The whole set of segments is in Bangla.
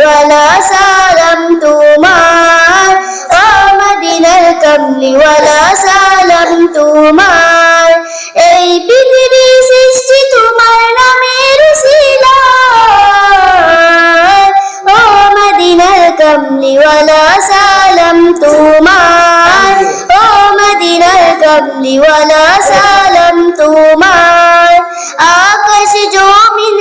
কামলিওয়ালা সালাম তোমার ও মদিনার কামলিওয়ালা সালাম তোমার এই পৃথিবী সৃষ্টি তোমার নামের ও মদিনার কামলিওয়ালা সালাম তোমার ও মদিনার কামলিওয়ালা সালাম তোমার আকাশ জমিন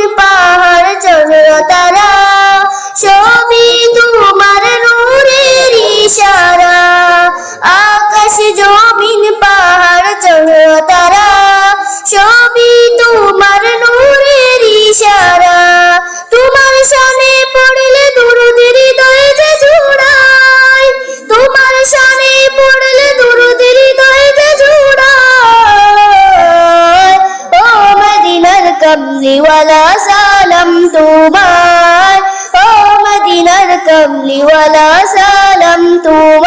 সবই তোমার নূরের ইশারা। তোমার শানে পড়লে দুরুদের হৃদয় যে জুড়ায়। তোমার শানে পড়লে দুরুদের হৃদয় যে জুড়ায়। ও মদিনার কমলিওয়ালা সালাম তোমার ও মদিনার কমলিওয়ালা সালাম তোমার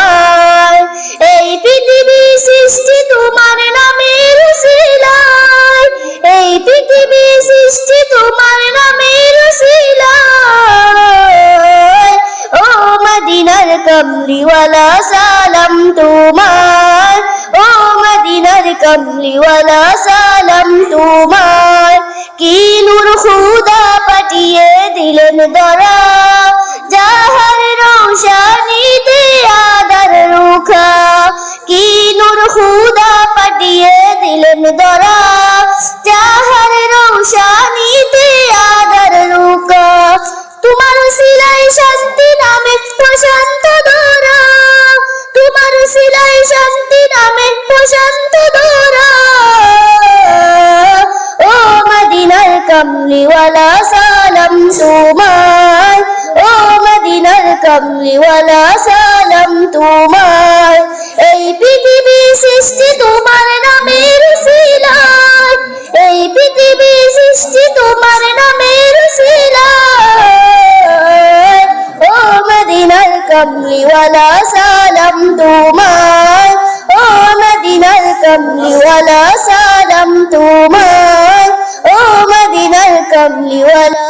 কমলিওয়ালা সালাম তোমার ও মদিনার কমলিওয়ালা সালাম তোমার কি নূর খুদা পাঠিয়ে দিলেন দরা যাহার রোশানিতে আদার রুখা কি নূর খুদা পাঠিয়ে দিলেন দরা তোমার শান্তি নামে প্রশান্ত ধরা। ও মদিনার কমলিওয়ালা, সালাম তোমার ও মদিনার কমলিওয়ালা, সালাম তোমার এই পৃথিবী সৃষ্টি তোমার মদিনার কমলিওয়ালা সালাম তোমার ও মদিনার কমলিওয়ালা সালাম তোমার ও মদিনার কমলিওয়ালা